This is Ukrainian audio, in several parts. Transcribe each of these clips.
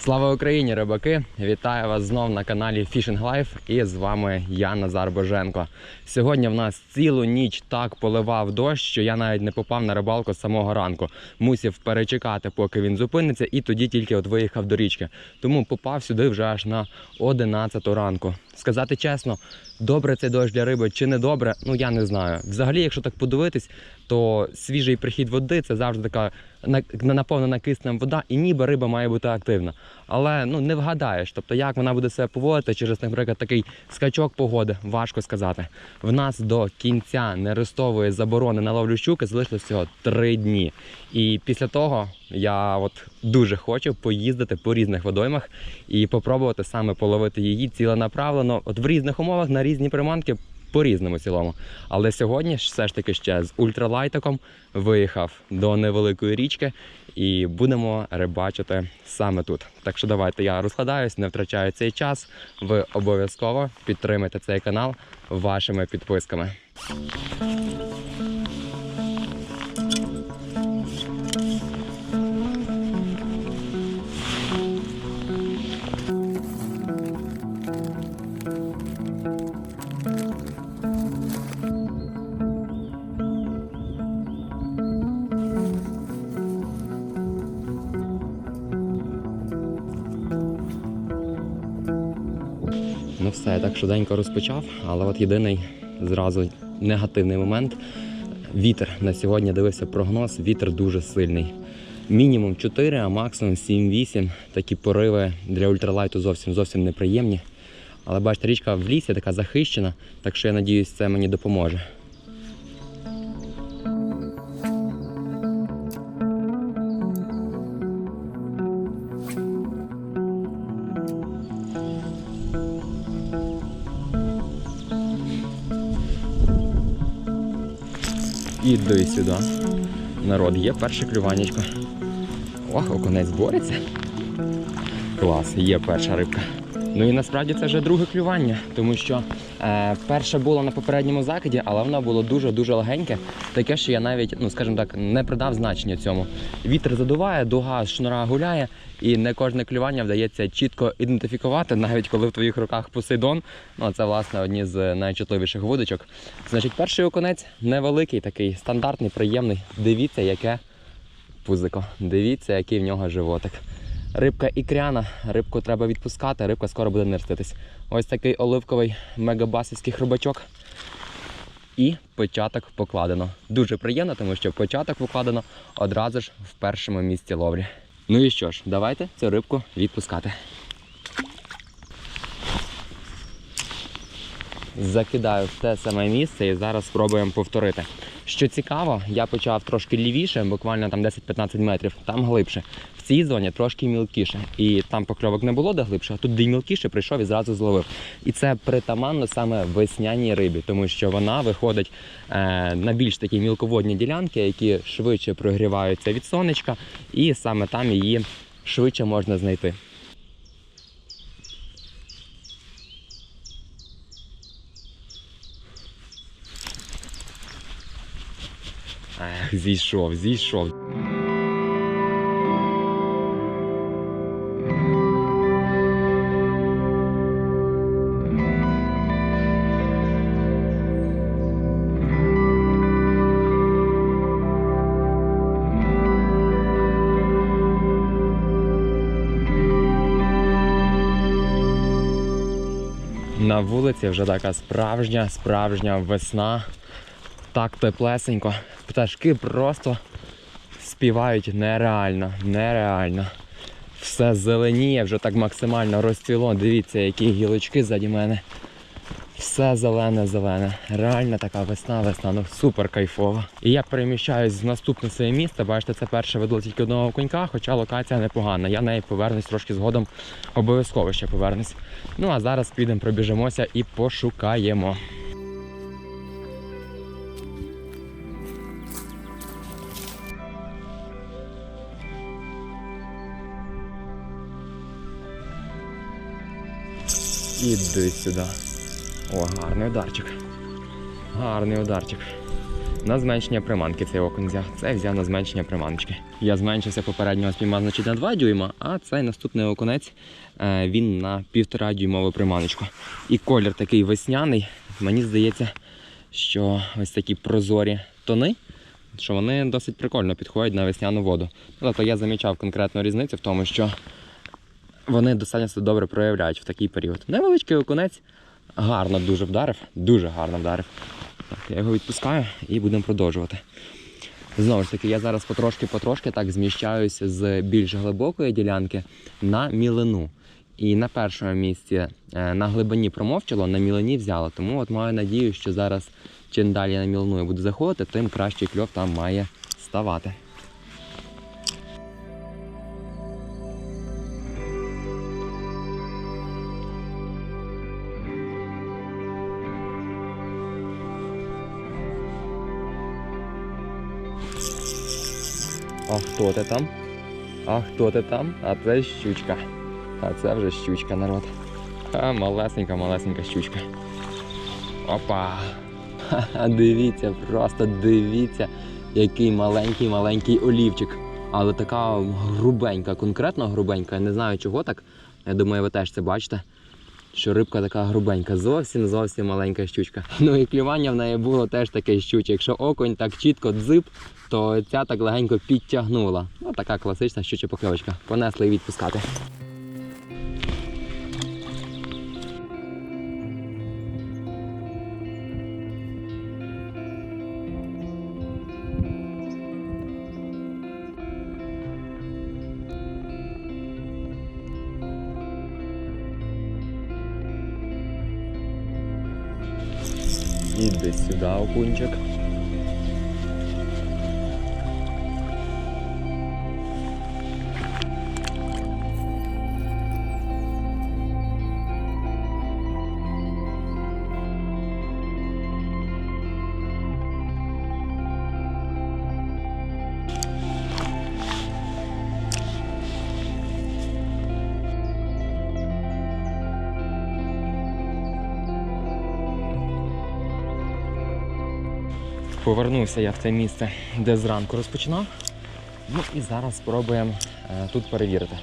Слава Україні, рибаки! Вітаю вас знов на каналі Fishing Life і з вами я, Назар Боженко. Сьогодні в нас цілу ніч так поливав дощ, що я навіть не попав на рибалку з самого ранку. Мусів перечекати, поки він зупиниться, і тоді тільки от виїхав до річки. Тому попав сюди вже аж на 11 ранку. Сказати чесно, добре цей дощ для риби чи не добре, ну я не знаю. Взагалі, якщо так подивитись, то свіжий прихід води це завжди така на- наповнена киснем вода, і ніби риба має бути активна. Але ну не вгадаєш, тобто як вона буде себе поводити через, наприклад, такий скачок погоди, важко сказати. В нас до кінця нерестової заборони на ловлю щуки залишилось всього три дні. І після того я от дуже хочу поїздити по різних водоймах і попробувати саме половити її ціленаправлено, от в різних умовах на різні приманки. По різному цілому. Але сьогодні все ж таки ще з ультралайтиком виїхав до невеликої річки і будемо рибачити саме тут. Так що давайте я розкладаюсь, не втрачаю цей час. Ви обов'язково підтримайте цей канал вашими підписками. Ну все, я так швиденько розпочав, але от єдиний зразу негативний момент. Вітер на сьогодні дивився прогноз, вітер дуже сильний. Мінімум 4, а максимум 7-8. Такі пориви для ультралайту зовсім зовсім неприємні. Але бачите, річка в лісі така захищена, так що я надіюсь, це мені допоможе. Іди сюди. Народ, є перше клюванечко. Ох, оконець бореться. Клас, є перша рибка. Ну і насправді це вже друге клювання, тому що е, перше було на попередньому закиді, але воно було дуже-дуже легеньке. Таке, що я навіть, ну скажімо так, не придав значення цьому. Вітер задуває, дуга шнура гуляє, і не кожне клювання вдається чітко ідентифікувати, навіть коли в твоїх руках посейдон. Ну це власне одні з найчутливіших вудочок. Значить, перший окунець невеликий, такий стандартний, приємний. Дивіться, яке пузико. Дивіться, який в нього животик. Рибка ікряна, рибку треба відпускати, рибка скоро буде нерститись. Ось такий оливковий мегабасівський хрубачок. І початок покладено. Дуже приємно, тому що початок покладено одразу ж в першому місці ловлі. Ну і що ж, давайте цю рибку відпускати. Закидаю в те саме місце і зараз спробуємо повторити. Що цікаво, я почав трошки лівіше, буквально там 10-15 метрів, там глибше. В цій зоні трошки мілкіше. І там покльовок не було де глибше, а тут де мілкіше прийшов і зразу зловив. І це притаманно саме весняній рибі, тому що вона виходить е, на більш такі мілководні ділянки, які швидше прогріваються від сонечка, і саме там її швидше можна знайти. Зійшов, зійшов. На вулиці вже така справжня, справжня весна. Так теплесенько. Пташки просто співають нереально, нереально. Все зеленіє, вже так максимально розцвіло. Дивіться, які гілочки ззаді мене. Все зелене, зелене. Реально така весна, весна, ну супер кайфова. І я переміщаюсь в наступне своє місце. Бачите, це перше ведло тільки одного конька, хоча локація непогана. Я неї повернусь трошки згодом, обов'язково ще повернусь. Ну а зараз підемо, пробіжимося і пошукаємо. Іди сюди. О, гарний ударчик. Гарний ударчик. На зменшення приманки цей окунь. Це взяв на зменшення приманочки. Я зменшився попереднього спіймав значить, на 2 дюйма, а цей наступний окунець е, він на півтора дюймову приманочку. І колір такий весняний. Мені здається, що ось такі прозорі тони, що вони досить прикольно підходять на весняну воду. Ну, Тобто я замічав конкретну різницю в тому, що вони достатньо себе добре проявляють в такий період. Невеличкий окунець гарно дуже вдарив, дуже гарно вдарив. Так, я його відпускаю і будемо продовжувати. Знову ж таки, я зараз потрошки-потрошки так зміщаюся з більш глибокої ділянки на мілину. І на першому місці е, на глибині промовчало, на мілині взяло. Тому от маю надію, що зараз чим далі на мілину я буду заходити, тим кращий кльов там має ставати. А хто ти там? А хто ти там? А це щучка. А це вже щучка, народ. А малесенька, малесенька щучка. Опа! Ха-ха, дивіться, просто дивіться, який маленький маленький олівчик. Але така грубенька, конкретно грубенька. Я не знаю чого так. Я думаю, ви теж це бачите. Що рибка така грубенька, зовсім зовсім маленька щучка. Ну і клювання в неї було теж таке щуче. Якщо окунь так чітко дзип, то ця так легенько підтягнула. Ну така класична щуча покльовочка. Понесли і відпускати. Іди сюди, окунчик. Повернувся я в те місце, де зранку розпочинав. Ну і зараз спробуємо е, тут перевірити.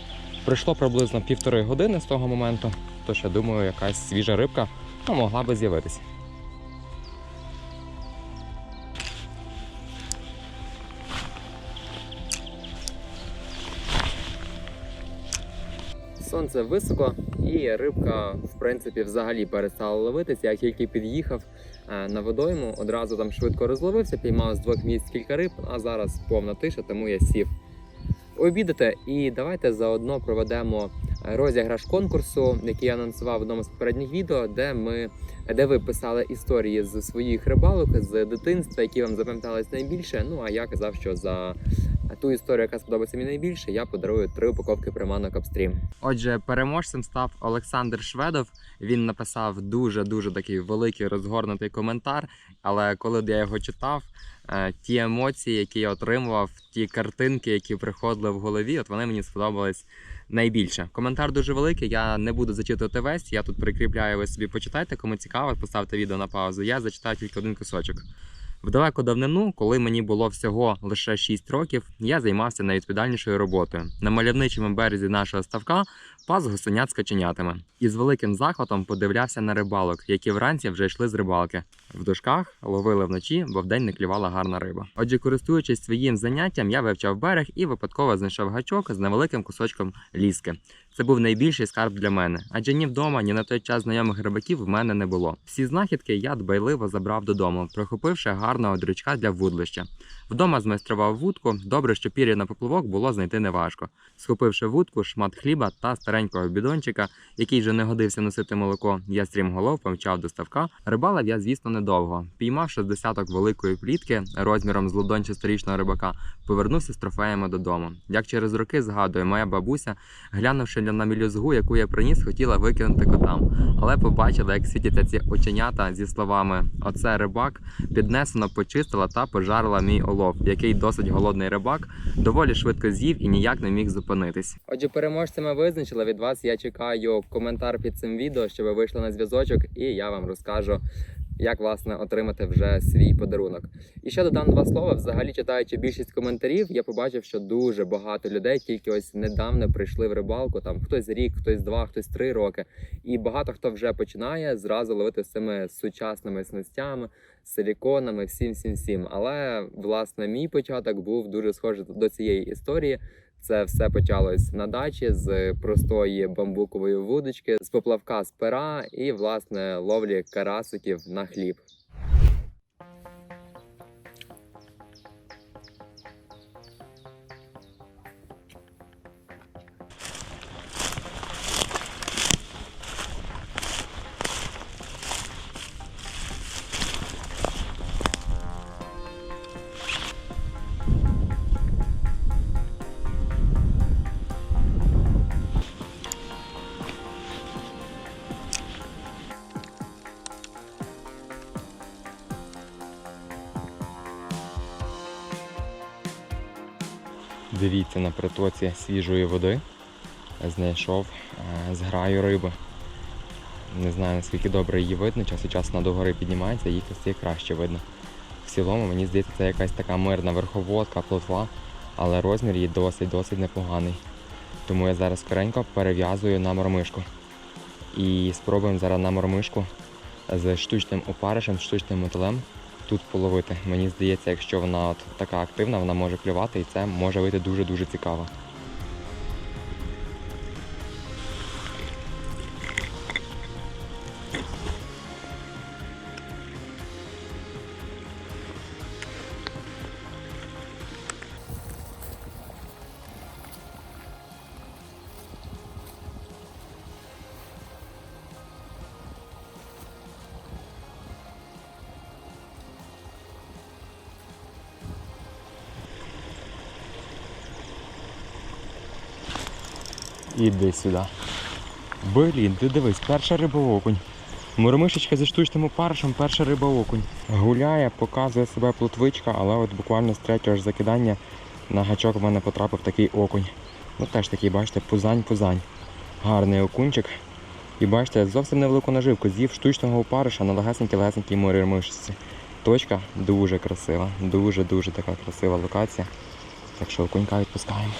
Пройшло приблизно півтори години з того моменту, тож я думаю, якась свіжа рибка ну, могла би з'явитися. Сонце високо, і рибка, в принципі, взагалі перестала ловитися. Як тільки під'їхав на водойму, одразу там швидко розловився, піймав з двох місць кілька риб, а зараз повна тиша, тому я сів обідати. І давайте заодно проведемо е, розіграш конкурсу, який я анонсував в одному з попередніх відео, де ми де ви писали історії з своїх рибалок з дитинства, які вам запам'ятались найбільше. Ну а я казав, що за ту історію, яка сподобається мені найбільше, я подарую три упаковки приманок Upstream. Отже, переможцем став Олександр Шведов. Він написав дуже дуже такий великий розгорнутий коментар. Але коли я його читав, е, ті емоції, які я отримував, ті картинки, які приходили в голові, от вони мені сподобались найбільше. Коментар дуже великий. Я не буду зачитувати весь. Я тут прикріпляю, ви собі почитайте. Кому цікаво, поставте відео на паузу. Я зачитаю тільки один кусочок. В далеку давнину, коли мені було всього лише 6 років, я займався найвідповідальнішою роботою. На мальовничому березі нашого ставка пас гусенят з каченятами. І з великим захватом подивлявся на рибалок, які вранці вже йшли з рибалки. В дошках ловили вночі, бо вдень не клювала гарна риба. Отже, користуючись своїм заняттям, я вивчав берег і випадково знайшов гачок з невеликим кусочком ліски. Це був найбільший скарб для мене, адже ні вдома, ні на той час знайомих рибаків в мене не було. Всі знахідки я дбайливо забрав додому, прихопивши гарного дрючка для вудлища. Вдома змайстрував вудку. Добре, що пір'я на поплавок було знайти неважко. Схопивши вудку, шмат хліба та старенького бідончика, який вже не годився носити молоко, я стрімголов помчав до ставка. Рибалив я, звісно, недовго. Піймавши з десяток великої плітки розміром з ладонь шестирічного рибака, повернувся з трофеями додому. Як через роки згадує, моя бабуся, глянувши на мілюзгу, яку я приніс, хотіла викинути котам. Але побачила, як світяться ці оченята зі словами Оце рибак піднесено почистила та пожарила мій олов, який досить голодний рибак, доволі швидко з'їв і ніяк не міг зупинитись. Отже, переможцями визначила від вас. Я чекаю коментар під цим відео, щоб ви вийшли на зв'язочок, і я вам розкажу як власне отримати вже свій подарунок. І ще додам два слова. Взагалі, читаючи більшість коментарів, я побачив, що дуже багато людей тільки ось недавно прийшли в рибалку. Там хтось рік, хтось два, хтось три роки. І багато хто вже починає зразу ловити з цими сучасними снастями, силіконами, всім, всім, всім. Але власне мій початок був дуже схожий до цієї історії. Це все почалось на дачі з простої бамбукової вудочки, з поплавка з пера і власне ловлі карасиків на хліб. Дивіться на притоці свіжої води. Знайшов е, зграю риби. Не знаю наскільки добре її видно, час від часу вона догори піднімається, їх ось краще видно. В цілому, мені здається, це якась така мирна верховодка, плотва, але розмір її досить-досить непоганий. Тому я зараз скоренько перев'язую на мормишку. І спробуємо зараз на мормишку з штучним опаришем, з штучним мотилем тут половити. Мені здається, якщо вона от така активна, вона може клювати і це може вийти дуже-дуже цікаво. Іди сюди. Блін, ти дивись, перша риба окунь. Муромишечка зі штучним опаришем, перша риба окунь. Гуляє, показує себе плотвичка, але от буквально з третього ж закидання на гачок в мене потрапив такий окунь. Ну теж такий, бачите, пузань-пузань. Гарний окунчик. І бачите, зовсім невелику наживку з'їв штучного опариша на легесенькій-легесенькій муромишці. Точка дуже красива, дуже-дуже така красива локація. Так що окунька відпускаємо.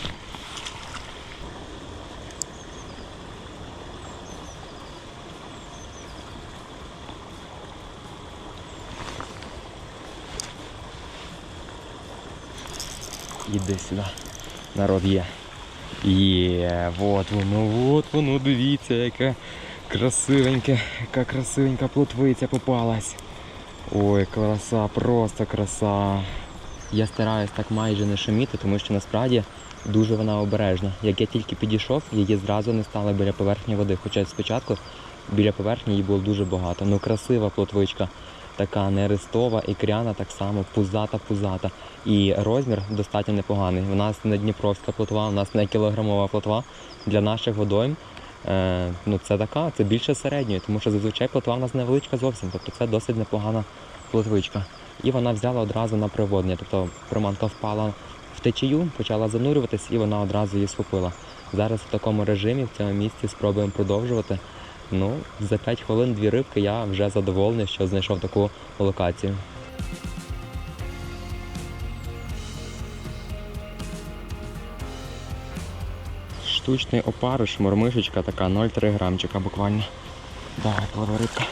Іди сюди. Народ є. Є, от воно, от воно, дивіться, яке красивеньке, яка красивенька плотвиця попалась. Ой, краса, просто краса. Я стараюсь так майже не шуміти, тому що насправді дуже вона обережна. Як я тільки підійшов, її зразу не стало біля поверхні води. Хоча спочатку біля поверхні її було дуже багато. Ну красива плотвичка, така нерестова, ікряна так само, пузата-пузата. І розмір достатньо непоганий. У нас не дніпровська плотва, у нас не кілограмова плотва. Для наших водойм е, ну, це така, це більше середньої, тому що зазвичай плотва у нас невеличка зовсім, тобто це досить непогана плотвичка. І вона взяла одразу на приводення. Тобто приманка впала в течію, почала занурюватись і вона одразу її схопила. Зараз в такому режимі, в цьому місці спробуємо продовжувати. Ну, за 5 хвилин дві рибки я вже задоволений, що знайшов таку локацію. Штучний опариш, мормишечка така 0,3 грамчика буквально. Давай, пливе рибка.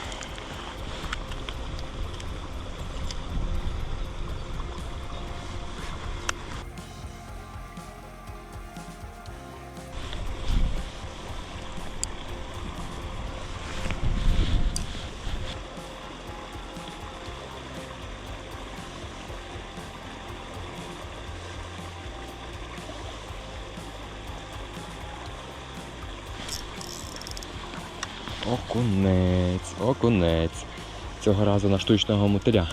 Окунець, окунець. Цього разу на штучного мотиля.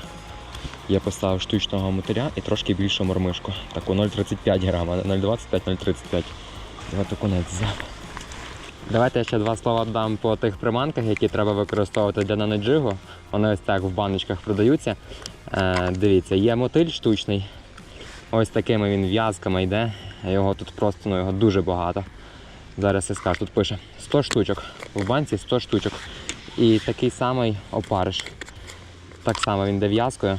Я поставив штучного мотиля і трошки більшу мормишку. Таку 0,35 грама, 0,25-0,35. От окунець взяв. Давайте я ще два слова дам по тих приманках, які треба використовувати для наноджигу. Вони ось так в баночках продаються. Е, дивіться, є мотиль штучний. Ось такими він в'язками йде. Його тут просто ну, його дуже багато. Зараз я скажу, тут пише 100 штучок. В банці 100 штучок. І такий самий опариш. Так само він дев'язкою.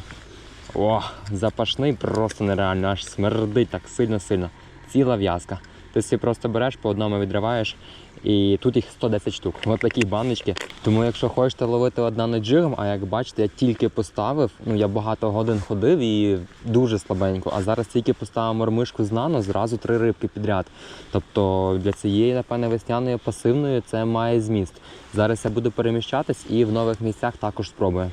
О, запашний просто нереально, аж смердить так сильно-сильно. Ціла в'язка. Ти собі просто береш, по одному відриваєш, і тут їх 110 штук. Ось такі баночки. Тому якщо хочете ловити одна на джигом, а як бачите, я тільки поставив, ну я багато годин ходив і дуже слабенько. А зараз тільки поставив мормишку з нано, зразу три рибки підряд. Тобто для цієї, напевне, весняної пасивної це має зміст. Зараз я буду переміщатись і в нових місцях також спробую.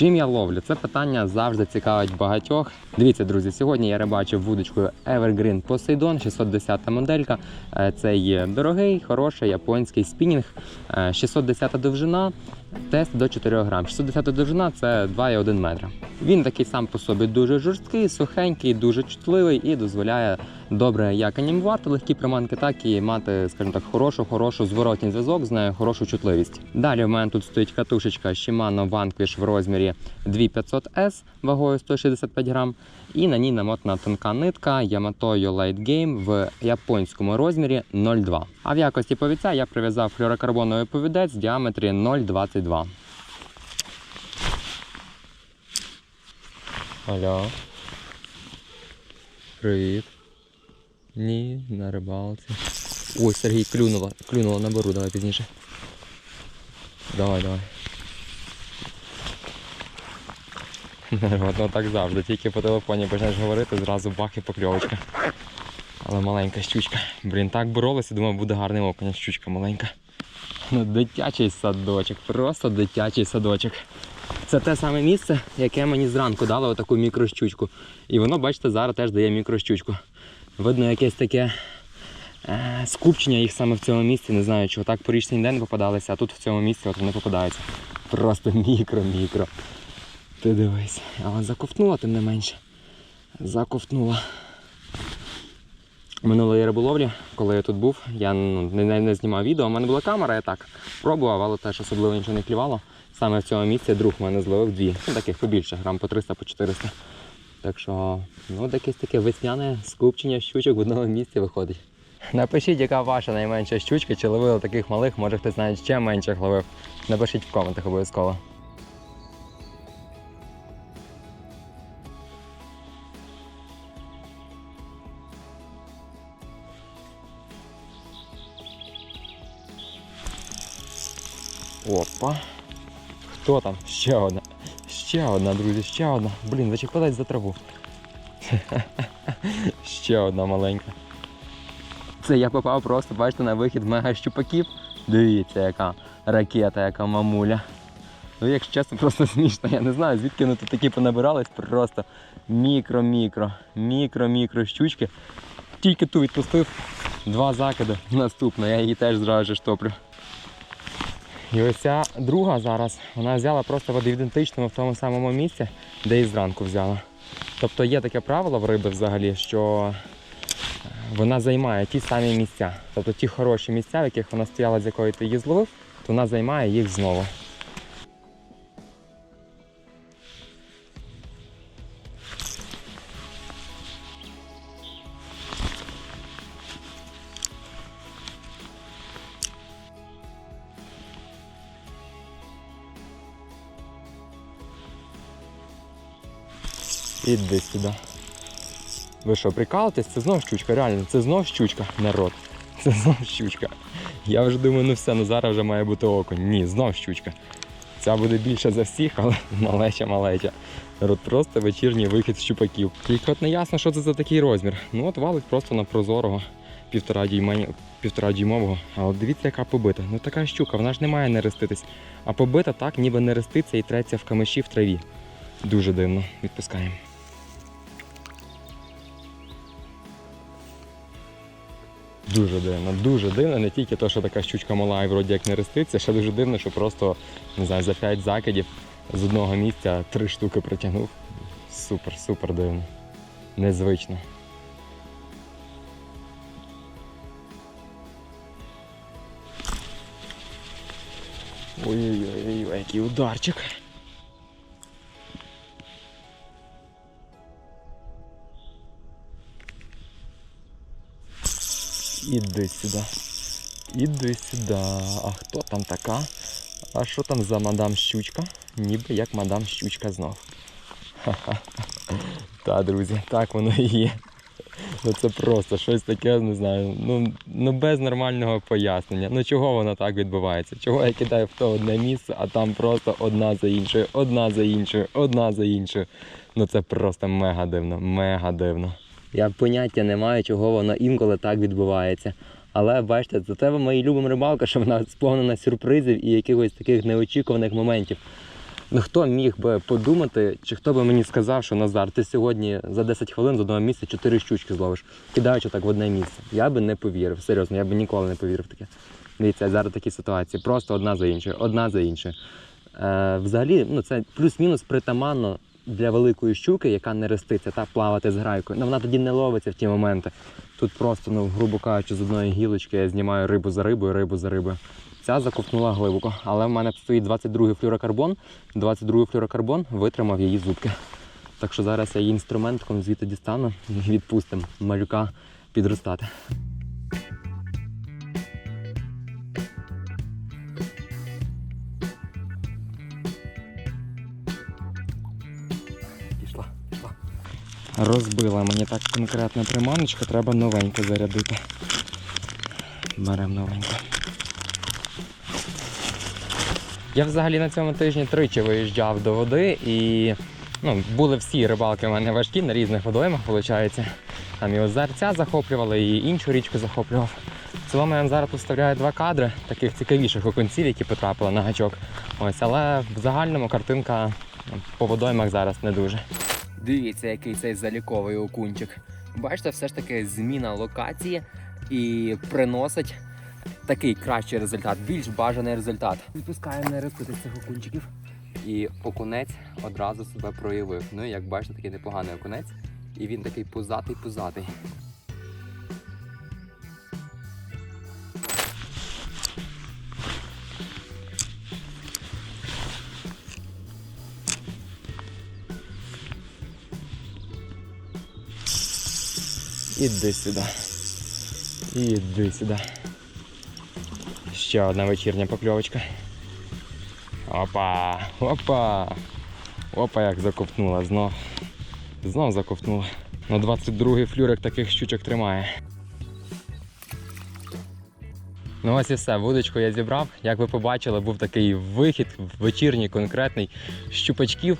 Чим я ловлю? Це питання завжди цікавить багатьох. Дивіться, друзі, сьогодні я рибачив вудочкою Evergreen Poseidon, 610 моделька. Е, Це є дорогий, хороший японський спінінг. Е, 610 довжина, тест до 4 грам. 610 довжина це 2,1 метра. Він такий сам по собі дуже жорсткий, сухенький, дуже чутливий і дозволяє добре як анімувати легкі приманки, так і мати, скажімо так, хорошу, хорошу зворотній зв'язок з нею, хорошу чутливість. Далі в мене тут стоїть катушечка Shimano Vanquish в розмірі 2500S вагою 165 грам. І на ній намотана тонка нитка Yamato Light Game в японському розмірі 0,2. А в якості повідця я прив'язав флюорокарбоновий повідець в діаметрі 0,22. Алло. Привіт. Ні, на рибалці. Ой, Сергій, клюнула. Клюнула, наберу, давай пізніше. Давай, давай. От, так завжди. Тільки по телефоні почнеш говорити, зразу бах і покльовочка. Але маленька щучка. Блін, так боролися, думав, буде гарний окунь, щучка маленька. Ну, дитячий садочок, просто дитячий садочок. Це те саме місце, яке мені зранку дало отаку мікрощучку. І воно, бачите, зараз теж дає мікрощучку. Видно, якесь таке е, скупчення їх саме в цьому місці. Не знаю, чого так по річці ніде не попадалися, а тут в цьому місці от вони попадаються. Просто мікро-мікро. Ти дивись. Але заковтнула тим не менше. Заковтнула. Минулої риболовлі, коли я тут був, я ну, не, не, знімав відео, у мене була камера, я так пробував, але теж особливо нічого не клювало. Саме в цьому місці друг в мене зловив дві. Ну, таких побільше, грам по 300, по 400. Так що, ну, якесь таке весняне скупчення щучок в одному місці виходить. Напишіть, яка ваша найменша щучка, чи ловили таких малих, може хтось навіть ще менших ловив. Напишіть в коментах обов'язково. Опа. Хто там? Ще одна. Ще одна, друзі, ще одна. Блін, зачепилась за траву. ще одна маленька. Це я попав просто, бачите, на вихід мега щупаків. Дивіться, яка ракета, яка мамуля. Ну, якщо чесно, просто смішно. Я не знаю, звідки вони тут такі понабирались. Просто мікро-мікро, мікро-мікро щучки. Тільки ту відпустив, два закиди. Наступна, я її теж зразу ж топлю. І ось ця друга зараз, вона взяла просто в ідентичному в тому самому місці, де і зранку взяла. Тобто є таке правило в риби взагалі, що е, вона займає ті самі місця. Тобто ті хороші місця, в яких вона стояла, з якої ти її зловив, то вона займає їх знову. Іди сюди. Ви що, прикалуєтесь? Це знов щучка, реально, це знов щучка, народ. Це знов щучка. Я вже думаю, ну все, ну зараз вже має бути окунь. Ні, знов щучка. Ця буде більше за всіх, але малеча малеча. Народ, просто вечірній вихід з щупаків. Тільки от не ясно, що це за такий розмір. Ну от валить просто на прозорого півтора дюймені, півтора дюймового. А от дивіться, яка побита. Ну така щука, вона ж не має не реститись. А побита так, ніби не реститься і треться в камиші в траві. Дуже дивно. Відпускаємо. Дуже дивно, дуже дивно, не тільки те, що така щучка мала і вроді як не реститься, ще дуже дивно, що просто не знаю, за п'ять закидів з одного місця три штуки притягнув. Супер, супер дивно. Незвично. Ой-ой-ой, який ударчик. Іди сюди. Іди сюди. А хто там така? А що там за мадам щучка? Ніби як мадам щучка знов. Ха-ха. Та, друзі, так воно і є. Ну це просто щось таке, не знаю. Ну, ну без нормального пояснення. Ну чого воно так відбувається? Чого я кидаю в то одне місце, а там просто одна за іншою, одна за іншою, одна за іншою. Ну це просто мега дивно, мега дивно. Я поняття не маю, чого воно інколи так відбувається. Але бачите, за тебе мої любимо рибалка, що вона сповнена сюрпризів і якихось таких неочікуваних моментів. Ну хто міг би подумати, чи хто би мені сказав, що Назар, ти сьогодні за 10 хвилин з одного місця 4 щучки зловиш, кидаючи так в одне місце. Я би не повірив, серйозно, я би ніколи не повірив таке. Дивіться, зараз такі ситуації, просто одна за іншою, одна за іншою. Е, взагалі, ну це плюс-мінус притаманно для великої щуки, яка не реститься, та плавати з грайкою. Ну вона тоді не ловиться в ті моменти. Тут просто, ну, грубо кажучи, з одної гілочки я знімаю рибу за рибою, рибу за рибою. Ця заковтнула глибоко, але в мене стоїть 22-й флюрокарбон. 22-й флюрокарбон витримав її зубки. Так що зараз я її інструментом звідти дістану і відпустимо малюка підростати. Пішла, пішла. Розбила мені так конкретно приманочка, треба новеньку зарядити. Беремо новеньку. Я взагалі на цьому тижні тричі виїжджав до води і ну, були всі рибалки в мене важкі на різних водоймах, виходить. Там і озерця захоплювали, і іншу річку захоплював. В цілому я зараз поставляю два кадри таких цікавіших окунців, які потрапили на гачок. Ось, але в загальному картинка по водоймах зараз не дуже. Дивіться, який цей заліковий окунчик. Бачите, все ж таки зміна локації і приносить такий кращий результат, більш бажаний результат. Відпускаємо не рискати з цих окунчиків. І окунець одразу себе проявив. Ну і як бачите, такий непоганий окунець. І він такий пузатий-пузатий. Іди сюди. Іди сюди. Ще одна вечірня покльовочка. Опа! Опа! Опа, як заковтнула знов. Знов заковтнула. На 22-й флюрик таких щучок тримає. Ну ось і все, вудочку я зібрав. Як ви побачили, був такий вихід вечірній, конкретний щупачків.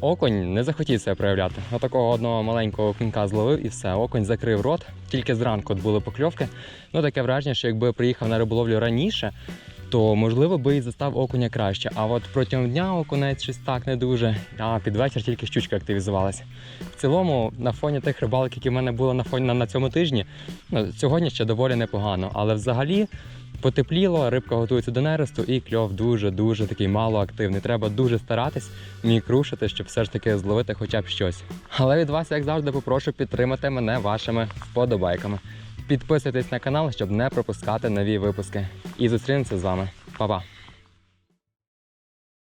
Оконь не захотів себе проявляти. Отакого одного маленького окунька зловив і все. Оконь закрив рот. Тільки зранку от були покльовки. Ну таке враження, що якби я приїхав на риболовлю раніше, то можливо би і застав окуня краще. А от протягом дня окунець щось так не дуже. А під вечір тільки щучка активізувалася. В цілому, на фоні тих рибалок, які в мене були на фоні на, на цьому тижні, ну, сьогодні ще доволі непогано. Але взагалі потепліло, рибка готується до нересту, і кльов дуже-дуже такий малоактивний. Треба дуже старатись, мікрушити, щоб все ж таки зловити хоча б щось. Але від вас, як завжди, попрошу підтримати мене вашими вподобайками. Підписуйтесь на канал, щоб не пропускати нові випуски. І зустрінемося з вами. Па-па!